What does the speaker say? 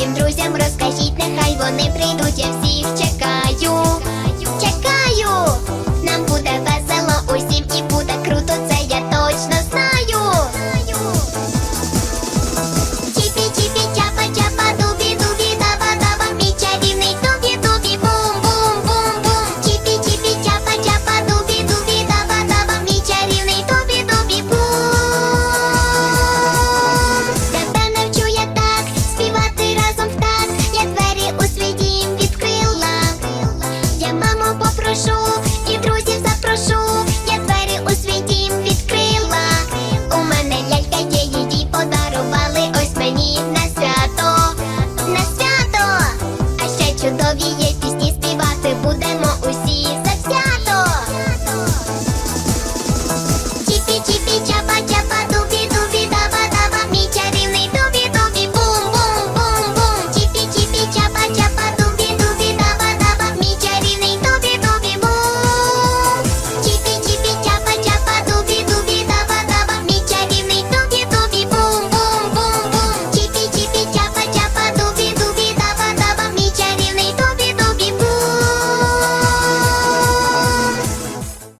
своїм друзям розкажіть, нехай вони прийдуть, я всіх чекаю. Нові є